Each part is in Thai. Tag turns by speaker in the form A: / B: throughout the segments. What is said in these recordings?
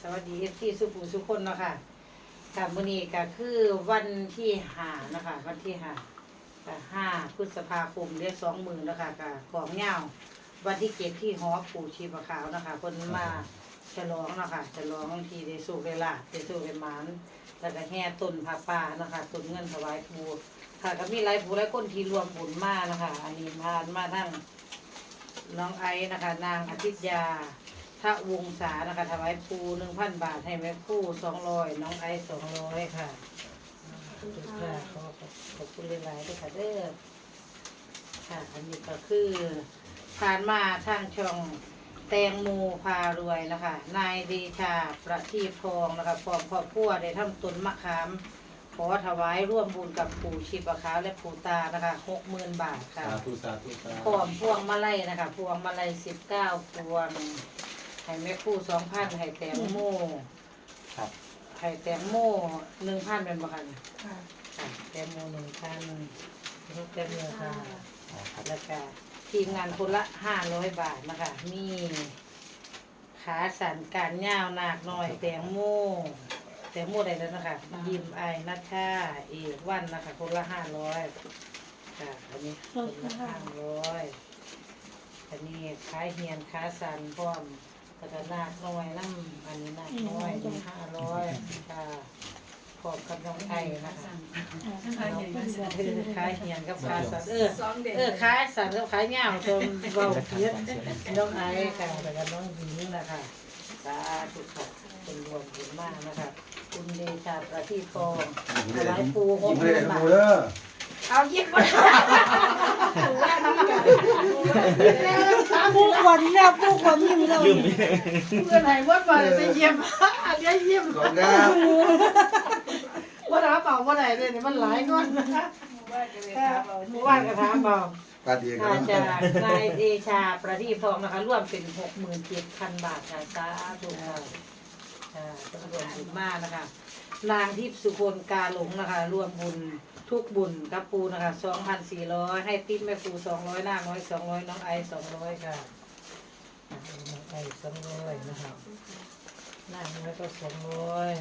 A: สวัสดีที่สุภูสุคนเนาะค่ะค่ะมื้อนี้ก็คือวันที่ห้านะคะวันที่ห้าก็ห้าพฤษภาคมเดือนสองหมื่นนะคะก็ของเงาวันที่เก็บที่หอปู่ชีพขาวนะคะเพิ่นมาฉลองนะคะฉลองที่ได้สู่เวลาได้สู่เวมานแล้วก็แห่ต้นผ้าป่านะคะต้นเงินถวายปูค่ะก็มีหลายผู้หลายคนที่รวมบุญมานะคะ อันนี้มามาทั้งน้องไอ้นะคะ นางอาทิตยา ทะวงศานะคะถวายปูหนึ่งพันบาทให้แม่คู่สองร้อยน้องไอ้สองร้อยค่ะขอบคุณค่ะขอบขอบคุณหลายๆด้วยค่ะเด้อค่ะ อันนี้ก็คือผ่านมาทางช่องแตงโมพารวยนะคะ นายเดชาประทีปทองนะคะพร้อมครอบครัวได้ทำต้นมะขาม ขอถวายร่วมบุญกับปู่ชีพขาวและปู่ตานะคะหกหมื่นบาทค่ะ
B: สาธุสาธุสา
A: พวงพวงมาลัยนะคะ พวงมาลัยสิบเก้าพวง ให้แม่คู่สองพันให้แตงโม
B: ครับ
A: ให้แตงโมหนึ่งพันเป็นบ่คัน
C: ค่ะ
A: ค่ะแตงโมหนึ่งพันลูกแตงโมค่ะ
B: อ๋อครับ
A: แล้วก็ทีมงานคนละห้าร้อยบาทนะคะมีขาสันการย่าวนาคน้อยแตงโมแตงโมได้แล้วนะคะยิมไอนัทชาเอกวันนะคะ คนละห้าร้อยค่ะอันนี้คนละห้าร้อยอันนี้ขายเฮียนค้าสันพร้อม แล้วก็นาคน้อยน้ำอันนี้นาคน้อยห้าร้อยค่ะพร้อมกับน้องไอ้นะคะขายเฮียนกับค้าสันเออ
C: เอ
A: อขายสัตว์กับขายเงาจนเบาเพี้ยนน้องไอ้ค่ะแล้วก็น้องหญิงนะคะสาธุค่ะเป็นรวมบุญมากนะคะคุณเดชาประทีปทองถวายปูหกพันบาท
B: เอา
A: เย็บมา
C: ผู้คนเนี่ยผู้คนยิ้มเรา
D: ลืม
A: เพื่อนไหนว่ามาเลยไปเยี่ยมอันนี้เยี่ยม
B: ขอบคุณครับ
A: ว่าถามเปล่าว่าไหนเลยเนี่ยมันหลายก้อนหมู่บ้านกระถามเปล่า
B: ปาดีครั
A: อา
B: บ
A: จากนายเดชาประทีปทองนะคะร่วมเป็นหกหมื่นเจ็ดพันบาทค่ะสาธุค่ะค่ะต้องรวมบุญมากนะคะ นางทิพย์สุคนกาหลงนะคะ รวมบุญทุกบุญกับปูนะคะสองพันสี่ร้อยให้ติ๊บแม่ปูสองร้อยหน้าน้อยสองร้อยน้องไอสองร้อยค่ะน้องไอสองร้อยนะคะหน้าน้อยก็สองร้อย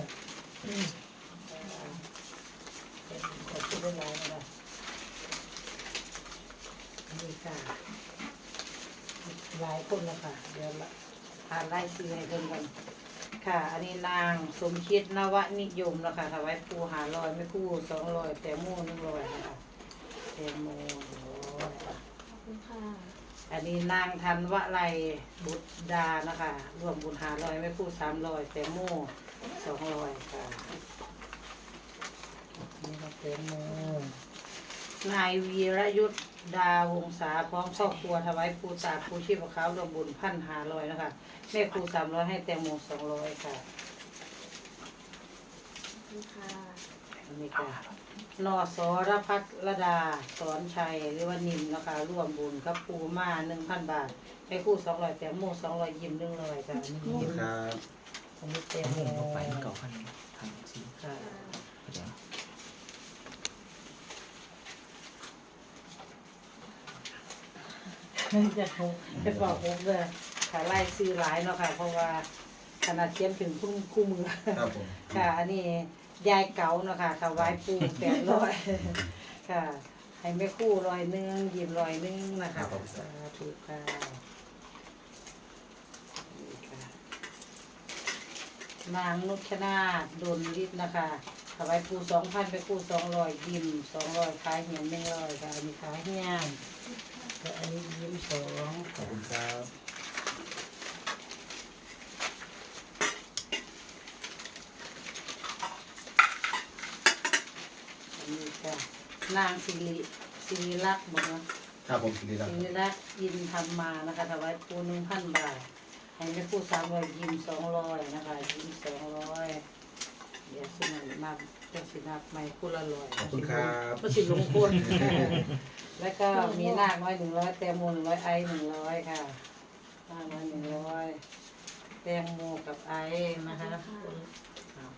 A: ขอบคุณด้วยนะคะนี่ค่ะหลายคนนะคะเดี๋ยวละอ่านไล่ซื้อให้เพิ่มกัน ค่ะ อันนี้นางสมคิดนวนิยมนะคะถวายปูหาลอยไม่คู่สองลอยแตงโมหนึ่งลอยนะคะแตงโมหนึ่งร้อยค่ะ
C: ขอบคุณค่ะ
A: อันนี้นางทันวะไรบุตรดานะคะรวมบุญหาลอยไม่คู่สามลอยแตงโมสองลอยค่ะนี่ก็แตงโม นายวีรยุทธดาวงศาพร้อมครอบครัวถวายปูตาปูชีพขาวรวมบุญพันหาลอยนะคะแม่ครูสามร้อยให้แตงโมสองร้อยค่ะ
C: ขอบคุณค่ะ
A: อันนี้ค่ะนอสรพัฒรดาสอนชัยหรือว่านิมนะคะร่วมบุญกับปูมาหนึ่งพันบาทให้คู่สองร้อยแตงโมสองร้อยยิ้มหนึ่งร้อยค่ะอันนี้
B: ขอบ
A: ยิ้
B: คุ
A: ม
B: ณครับ
A: อันนี้แตง
D: ผม
A: โม
D: ลงไปเก่าพันทางซี
A: ค่ะ
D: เดี๋ยว
A: จะคงจะบอกผมเลยค่ะไล่ซื้อหลายเนาะค่ะ เพราะว่าขนาดเขียนถึงคู่คู่มือ
B: ครับผม
A: ค่ะ อันนี้ยายเก๋าเนาะค่ะถวายปูแปดร้อยค่ะให้แม่คู่ร้อยหนึ่งยิ้มร้อยหนึ่งนะคะสาธุค่ะนี่ค่ะนางนุชนาถดนฤทธิ์นะคะถวายปูสองพันไปปูสองร้อยยิ้มสองร้อยขายเหียนหนึ่งร้อยค่ะอันนี้ขายเหียน แล้วอันนี้ยิ้มสอง
B: ขอบคุณครับ
A: อันนี้ค่ะนางสิริสิริลักษณ์หมดเนาะ
B: ครับผมสิริรัต
A: สิ
B: น์
A: ริรักษ์ยินทำมานะคะถวายปูหนึ่งพันบาทให้แม่ปูสามร้อยยิ้มสองร้อยนะคะยิ้มสองร้อยเดี๋ยวสินับนับเดี๋ยวสินับไม่คู่ละร้อย
B: ขอบคุณครับ
A: ก็สิลงคน แล้วก็มีนาคน้อยหนึ่งร้อยแตงโมหนึ่งร้อยไอหนึ่งร้อยค่ะนาคน้อยหนึ่งร้อยแตงโมกับไอนะคะครับ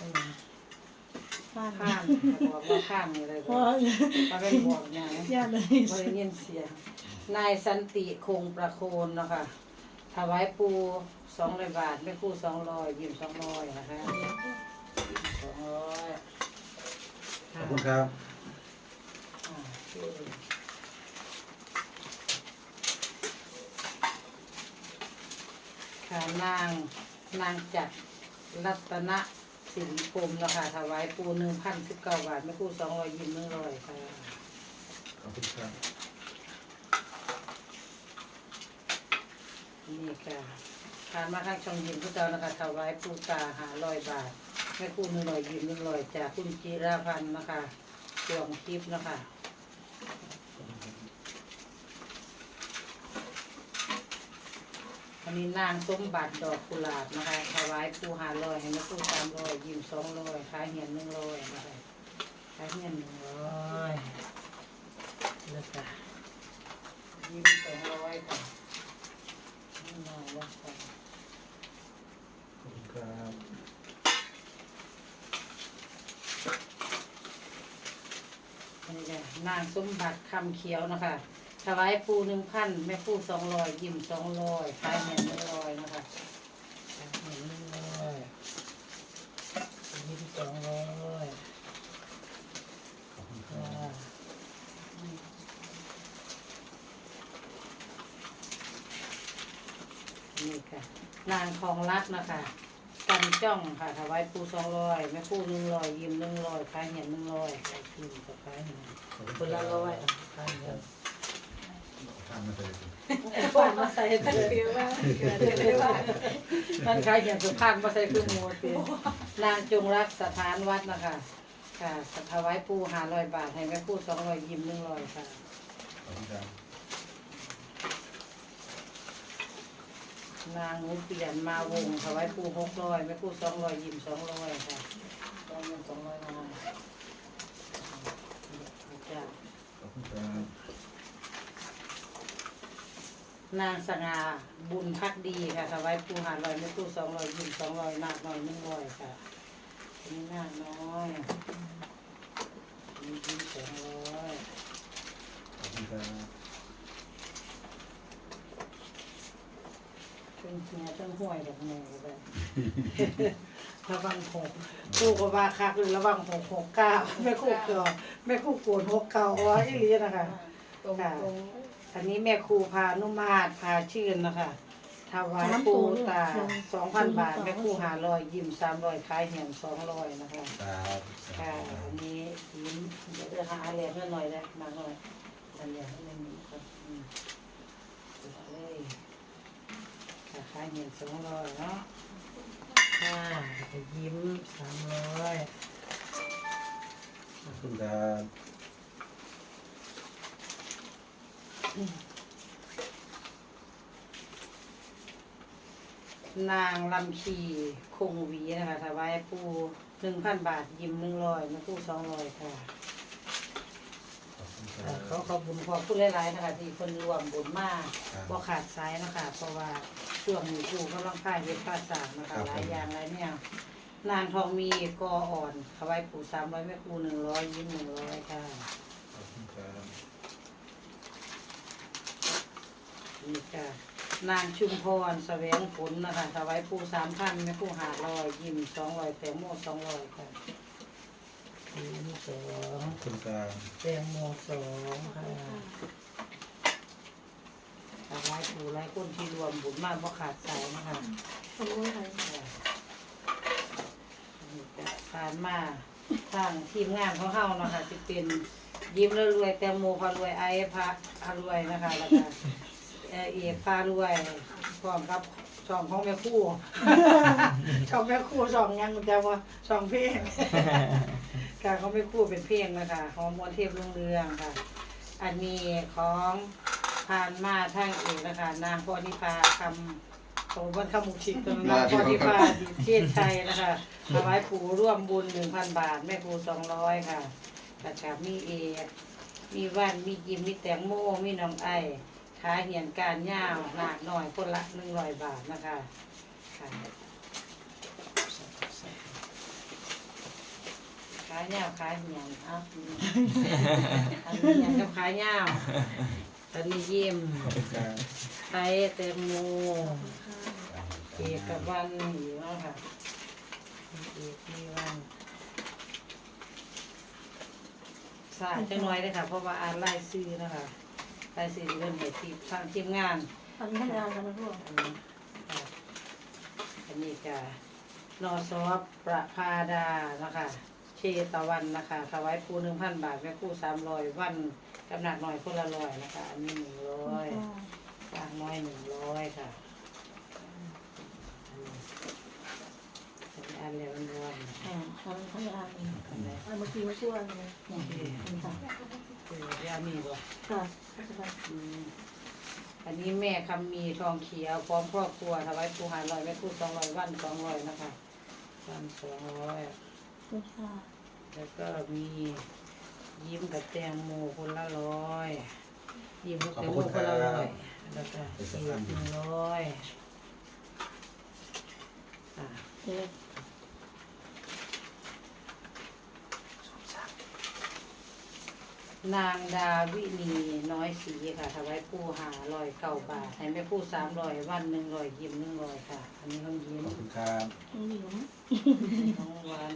A: อืม
C: บ้าน
A: ข้ามบอกว่าข้ามอะไร
C: เพราะ
A: มาเป็นบอกอย่าง
C: ญาติเลย
A: บริเวณเสียงนายสันติคงประโคนเนาะค่ะถวายปูสองร้อยบาทแม่ครู่สองร้อยยืมสองร้อยนะคะสองร้อย
B: ขอบคุณครับ
A: อ่าโอเคค่ะนางนางจัดรัตนสินคมเนาะค่ะถวายปูหนึ่งพันสิบเก้าบาทแม่ครู่สองร้อยยืมหนึ่งร้อยค่ะ
B: ขอบคุณครับ
A: นี่ค่ะทานมาทางช่องยิมพุทธเจ้านะคะถวายปูตาหาร้อยบาท แม่ครู่หนึ่งร้อยยืมหนึ่งร้อยจากคุณจิราพันธ์นะคะดวงทิพนะคะอันนี้นางสมบัติดอกกุหลาบนะคะถวายปูหาร้อยให้แม่ปูสามร้อยยืมสองร้อยขายเหียนหนึ่งร้อยนะคะขายเหียนหนึ่งร้อยแล้วก็ยืมสองร้อยค่ะไม่นอนแล้วค่ะ
B: ขอบคุณครับ
A: นี่แหละนางสมบัติคำเขียวนะคะถวายปูหนึ่งพันแม่ปูสองร้อยยิ้มสองร้อยขายแหนหนึ่งร้อยนะคะขายแหนหนึ่งร้อยยิ้มสองร้อย
B: ขอบคุณครั
A: ค่ะ
B: บ
A: นี่ค่ะ นางทองรัตน์นะคะ กันจ้องค่ะถวายปูสองร้อยแม่ปูหนึ่งร้อยยิ้มหนึ่งร้อยขายแหนหนึ่งร้อยขายคืนกับขายแหน
B: ขอบคุณ
A: คนละร้อยขายแหน
B: ทานมาเลย
A: บ้านมาใส่
C: ท่าน
A: เกลื
C: เรี
A: อย
C: กว่าเกิดอะไรว่า
A: นั่นขายอย่างสุพรรณมาใส่เครื่องมูเตีนางจงรักสถานวัดนะคะค่ะถวายปูหาร้อยบาทให้แม่ปูสองร้อยยิ้มหนึ่งร้อยค่ะ
B: ขอบคุณครับ
A: นางนุเปลี่ยนมาวงถวายปูหกร้อยแม่ปูสองร้อยยิ้มสองร้อยค่ะต้องเงินสองร้อยมาจ้ะ
B: ขอบคุณครับ
A: นางสง่าบุญพักดีค่ะถวายปูหาร้อยแม่ปูสองร้อยยิ้มสองร้อยนาคน้อยหนึ่งร้อยค่ะอันนี่นาคน้อยยิ้ยิ้มสองร้อย
B: ขอบคุณครับ
A: เครื่องเฮียเครื่องห้วยดอกแม่ก็ได้ระวังหกคู่ก็ว่าคักหรือระวังหกหกเก้าแม่คู่เก่าแม่คู่โกนหกเก้าอ๋ออีหลีนะคะ
C: ตรง
A: ค่ะ
C: ตรง
A: อันนี้แม่ครูพานุมาตรพาชื่นนะคะถวายปูตาสองพันบาท แม่ครูหาร้อยยิ้มสามร้อยขายเหี่ยมสองร้อยนะคะ
B: ครับ
A: ค่ะอันนี้ยิ้มเดี๋ยวจะหาเหรียญหน่อยนะมาหน่อยอันเหรียญหนึ่งครับอืมเอาเลยค่ะ ขายเหี่ยมสองร้อยเนาะค่ะจะยิ้มสามร้อย
B: ขอบคุณครับ
A: นางลำคีคงหวีนะคะถวายปูหนึ่งพันบาทยิ้มหนึ่งร้อยแม่ครูสองร้อยค่ะ
B: ขอบคุณค
A: ค่ะ
B: รับ
A: เขาขอบคุณขอบคุณหลายๆนะคะที่คนรวมบุญมาก
B: ครับ
A: บ่ขาดสายนะคะเพราะว่า ช่วงนี้ครูก็ต้องค่ายเฮ็ดภาษานะ
B: ครั
A: คะ
B: บ
A: หลายอย่างหลายเนี่ยนางทองมีกออ่อนถวายปู่สามร้อยแม่ครูหนึ่งร้อยยิ้มหนึ่งร้อยค่ะ
B: ขอบคุณครับ
A: นี่ค่ะ นางชุมพรแสวงผลนะคะถวายปู่สามพันแม่ครูหาร้อยยิ้มสองร้อยแตงโมสองร้อยค่ะยิ้มสอง
B: ขอบคุณครับ
A: แตงโมสองค่ะ ถวายปู่หลายคนที่รวมบุญมากบ่ขาดสายนะคะ
C: ขอบคุณค่ะ
A: ผ่านมาทางทีมงานเของเฮาเนาะค่ะจะเป็นยิ้มแล้วรวยแตงโมพารวยไอพาพารวยนะคะแล้วก็เอ่อเอพารวยพร้อมกับช่องของแม่ครู่ช่องแม่ครู่ช่องยังจะว่าช่องเพลงการเของแม่คู่เป็นเพลงนะคะของมวลเทพรุ่งเรืองค่ะ อันนี้ของ ผ่านมาทางเอกนะคะนางพรนิพาคำของวันคำมุกชิกตนนางพรนิพาดิเทศชัยนะคะถวายปู่ร่วมบุญหนึ่งพันบาท แม่ครูสองร้อยค่ะกระชับมีเอกมีว่านมียิมมีแตงโมมีน้องไอขาเหียนการย่าวหนักหน่อยคนละหนึ่งร้อยบาทนะคะค่ะขาย่าวขาเหียนเอ้าอันนี้ยังกับขาย่าวตอ นนี้ยิ้ม
B: ขอบคุณครับ
A: ไทยแตงโมเอกวันอีกแล้วค่ะเอกมีวันสายจังน้อยเลยค่ะ เพราะว่าอ่านไล่ซื้อนะคะไล่ซื้อเรื่องเหตุที่ทางทีมงาน
C: ทำให้งานกันนะพวก
A: อันนี้ค่ะอันนี้ก็นอซอบประพาดานะคะ เชตะวันนะคะถวายปูหนึ่งพันบาทแม่คู่สามร้อยวัน กำหนักหน่อยคนละร้อยนะคะ อันนี้หนึ่งร้อยกลางน้อยหนึ่งร้อยค่ะอันนี้อันเดียวกัน
C: อ่าทำให้งาน
A: อันไหน
C: อ่าเมื่อกี้มาช่วยเลย
A: โอเค
C: ค่ะ
A: เออเดี๋ยวอันนี้บ่
C: ค่ะก็จะไป
A: อืมอันนี้แม่คำมีทองเขียวพร้อมครอบครัวถวายปูหาร้อยแม่คู่สองร้อยวันสองร้อยนะคะวันสองร้อย
C: คุณค่ะ
A: แล้วก็มี ยิ้มกับแตงโมคนละร้อยยิ้มกับแตงโมคนละร้อยแล้วก็อีกหนึ่งร้อยอะ
C: เด็ก
A: นางดาวินีน้อยสีค่ะถวายผู้หาร้อยเก้าบาทให้แม่ผู้สามร้อยวันหนึ่งร้อยยิ้มหนึ่งร้อยค่ะ อันนี้ต้องยิ้ม
B: ขอบคุณครับ
C: น้องหญิง
A: น้องวัน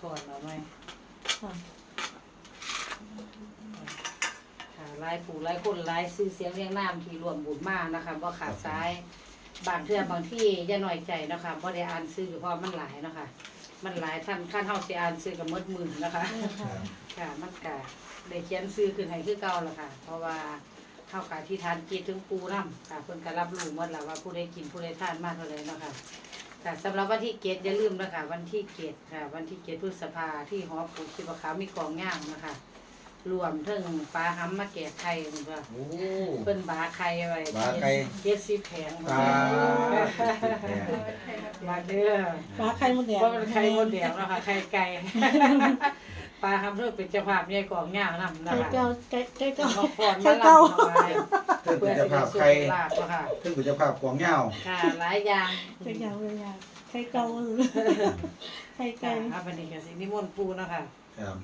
A: ถอดเอาไหม
C: ค่ะ
A: ค่ะไล่ปู่ไล่คนไล่ซื้อเสียงเรียงน้ำที่รวมบุญมากนะคะบ่ขาดซ้าย บางเทื่อบางที่อย่าหน่อยใจเนาะคะบ่ได้อ่านซื้อเพราะมันหลายเนาะคะ มันหลายท่านขั้นเฮาสิอ่านซื้อกับมดมือนะคะ
C: นี่ค่ะ
A: ค่ะมันก็ได้เขียนซื้อขึ้นให้คือเก่าแล้วค่ะ เพราะว่าเฮากะที่ทานกินถึงปูน้ำค่ะเพิ่นก็รับรู้หมดแล้วว่าผู้ใดกินผู้ใดทานมากเท่าไหร่เนาะค่ะ ค่ะสำหรับวันที่เกตอย่าลืมนะคะวันที่เกตค่ะ วันที่เกตพฤษภาที่หอปู่ชิบะขาวมีกองย่างนะคะรวมถึงปลาห้ำมาแกะไข่นี่ว่า
B: โอ้
A: เพิ่นบาไข่ไว้
B: บาไข่
A: เจ็ดสิบแผง
B: ปลา
A: บาเด้อ
C: ฟ้าไข่มดแดง
A: เพราะมันไข่มดแดงเนาะค่ะไข่ไก่ ปลาครับเพื่อเป็นเจ้าภาพใหญ่กองย่างนำนะ
C: ไข่
A: คะ
C: เก่าไก่ไก่เก่า
A: มาฟ้อน
C: ไข่
A: มา
C: เก่า
A: ลำถวาย
B: เพิ่ง
A: เพื่
B: เป็
A: อน
B: เจ้า
A: จะ
B: ภาพ
A: ได้สุ
B: ใคร
A: ขลาภเนาะค่ะ
B: เพิ่งเป็นเจ้าภาพกวางเหย้า
A: ค่ะหลายอย่าง
C: ไข่อย่างเลยอย่างไข่เก่าไข่
A: ค่ะ
C: ไก่
A: ครับวันนี้ก็สินิมนต์ปูเนาะค่ะ
B: ครับ